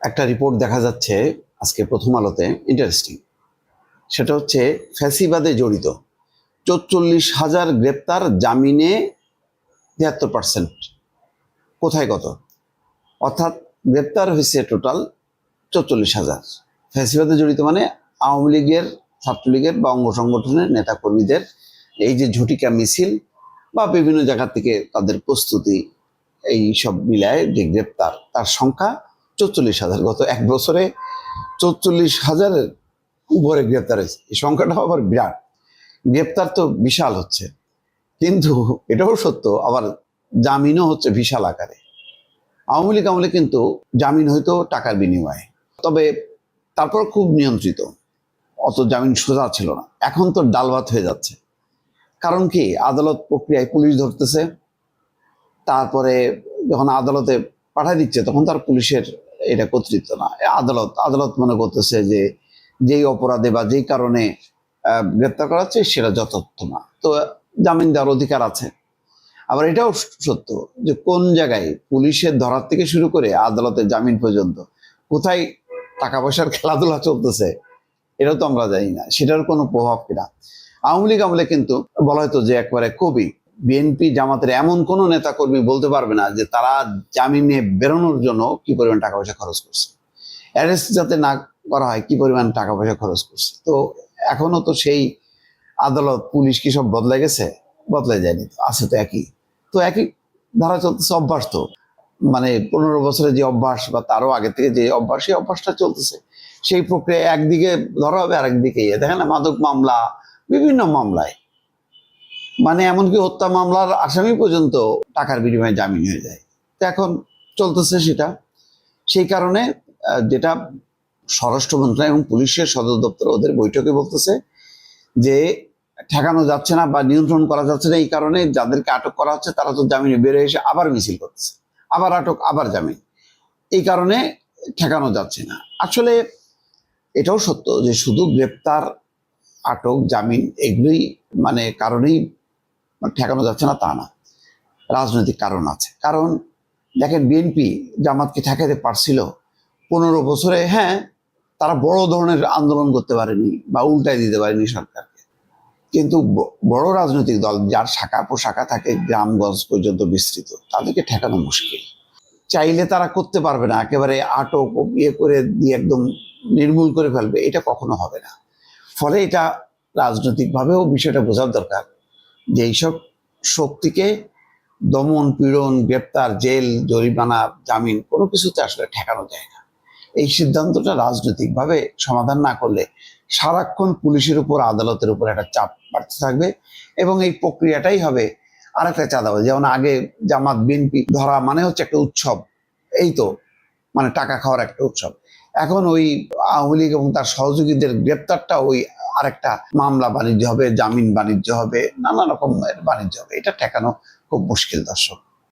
একটা রিপোর্ট দেখা যাচ্ছে আজকে প্রথম আলোতে ইন্টারেস্টিং সেটা হচ্ছে ফ্যাসিবাদে জড়িত। চৌচল্লিশ হাজার গ্রেপ্তার জামিনে তিয়াত্তর পার্সেন্ট কোথায় কত? অর্থাৎ গ্রেপ্তার হয়েছে টোটাল চৌচল্লিশ হাজার। ফ্যাসিবাদে জড়িত মানে আওয়ামী লীগের, ছাত্রলীগের বা অঙ্গ সংগঠনের নেতাকর্মীদের এই যে ঝুটিকা মিছিল বা বিভিন্ন জায়গা থেকে তাদের প্রস্তুতি, এই সব মিলায় যে গ্রেপ্তার, তার সংখ্যা চৌচল্লিশ হাজার। গত এক বছরে চৌচল্লিশ হাজারের উপরে গ্রেপ্তার হয়েছে। এই সংখ্যাটা আবার বিরাট। গ্রেপ্তার তো বিশাল হচ্ছে। কিন্তু এটাও সত্য, আবার জামিনও হচ্ছে বিশাল আকারে। আওয়ামী লীগ আমলে কিন্তু জামিন হয়তো টাকার বিনিময়ে। তবে তারপর খুব নিয়ন্ত্রিত। অত জামিন সোজা ছিল না। এখন তো ডালভাত হয়ে যাচ্ছে। কারণ কি? আদালত প্রক্রিয়ায় পুলিশ ধরতেছে। তারপরে যখন আদালতে পাঠায় দিচ্ছে, তখন তার পুলিশের এটা কর্তৃত্ব না। আদালত আদালত মনে করতেছে যে যেই অপরাধে বা যেই কারণে গ্রেপ্তার করা হচ্ছে, সেটা যথার্থ না। তো জামিন দেওয়ার অধিকার আছে। আবার এটাও সত্য যে কোন জায়গায় পুলিশের ধরার থেকে শুরু করে আদালতের জামিন পর্যন্ত, কোথায় টাকা পয়সার খেলাধুলা চলতেছে, এটাও তো আমরা জানি না। সেটার কোনো প্রভাব কিনা। আওয়ামী লীগ আমলে কিন্তু বলা হয়তো যে একবারে কবি বিএনপি জামাতের এমন কোনো নেতা কর্মী বলতে পারবে না যে তারা জামিনে বেরোনোর জন্য কি পরিমাণ টাকা পয়সা খরচ করছে। অ্যারেস্ট যাতে না করা হয়, কি পরিমাণ টাকা পয়সা খরচ করছে। তো এখনও তো সেই আদালত, পুলিশ কি সব বদলে গেছে? বদলে যায়নি আছে তো একই। তো একই ধারা চলতেছে, অভ্যাস তো। মানে পনেরো বছরের যে অভ্যাস বা তারও আগে থেকে যে অভ্যাস, সেই অভ্যাসটা চলতেছে। সেই প্রক্রিয়া একদিকে ধরা হবে আরেকদিকে ইয়ে। দেখেন না, মাদক মামলা, বিভিন্ন মামলায়। মানে এমনকি হত্যা মামলার আসামি পর্যন্ত টাকার বিনিময়ে জামিন হয়ে যায়। তো এখন চলতেছে সেটা। সেই কারণে যেটা স্বরাষ্ট্র মন্ত্রণালয় এবং পুলিশের সদর দপ্তর ওদের বৈঠকে বলতেছে যে ঠেকানো যাচ্ছে না বা নিয়ন্ত্রণ করা যাচ্ছে না, এই কারণে যাদেরকে আটক করা হচ্ছে তারা তো জামিনে বেরোয় এসে আবার মিছিল করতেছে। আবার আটক, আবার জামিন। এই কারণে ঠেকানো যাচ্ছে না। আসলে এটাও সত্য যে শুধু গ্রেপ্তার, আটক, জামিন এগুলোই মানে কারণেই ঠেকানো যাচ্ছে না, তা না। রাজনৈতিক কারণ আছে। কারণ দেখেন বিএনপি জামাতকে ঠেকাতে পারছিল পনেরো বছরে হ্যাঁ তারা বড় ধরনের আন্দোলন করতে পারেনি বা উল্টাই দিতে পারেনি সরকারকে। কিন্তু বড় রাজনৈতিক দল যার শাখা পোশাখা থাকে গ্রামগঞ্জ পর্যন্ত বিস্তৃত, তাদেরকে ঠেকানো মুশকিল। চাইলে তারা করতে পারবে না, একেবারে আটক ইয়ে করে দিয়ে একদম নির্মূল করে ফেলবে, এটা কখনো হবে না। ফলে এটা রাজনৈতিকভাবেও বিষয়টা বোঝার দরকার। যে এইসব শক্তিকে দমন, পীড়ন, গ্রেপ্তার, জেল, জরিমানা, জামিন কোনো কিছুতে আসলে ঠেকানো যায় না। এই সিদ্ধান্তটা রাজনৈতিকভাবে সমাধান না করলে সারাক্ষণ পুলিশের উপর, আদালতের উপর একটা চাপ বাড়তে থাকবে এবং এই প্রক্রিয়াটাই হবে আরেকটা চাঁদাবাজি। যেমন আগে জামাত, বিএনপি ধরা মানে হচ্ছে একটা উৎসব। এই তো মানে টাকা খাওয়ার একটা উৎসব। এখন ওই আওয়ামী লীগ এবং তার সহযোগীদের গ্রেপ্তারটা ওই আরেকটা মামলা বাণিজ্য হবে, জামিন বাণিজ্য হবে, নানা রকম বাণিজ্য হবে। এটা ঠেকানো খুব মুশকিল, দর্শক।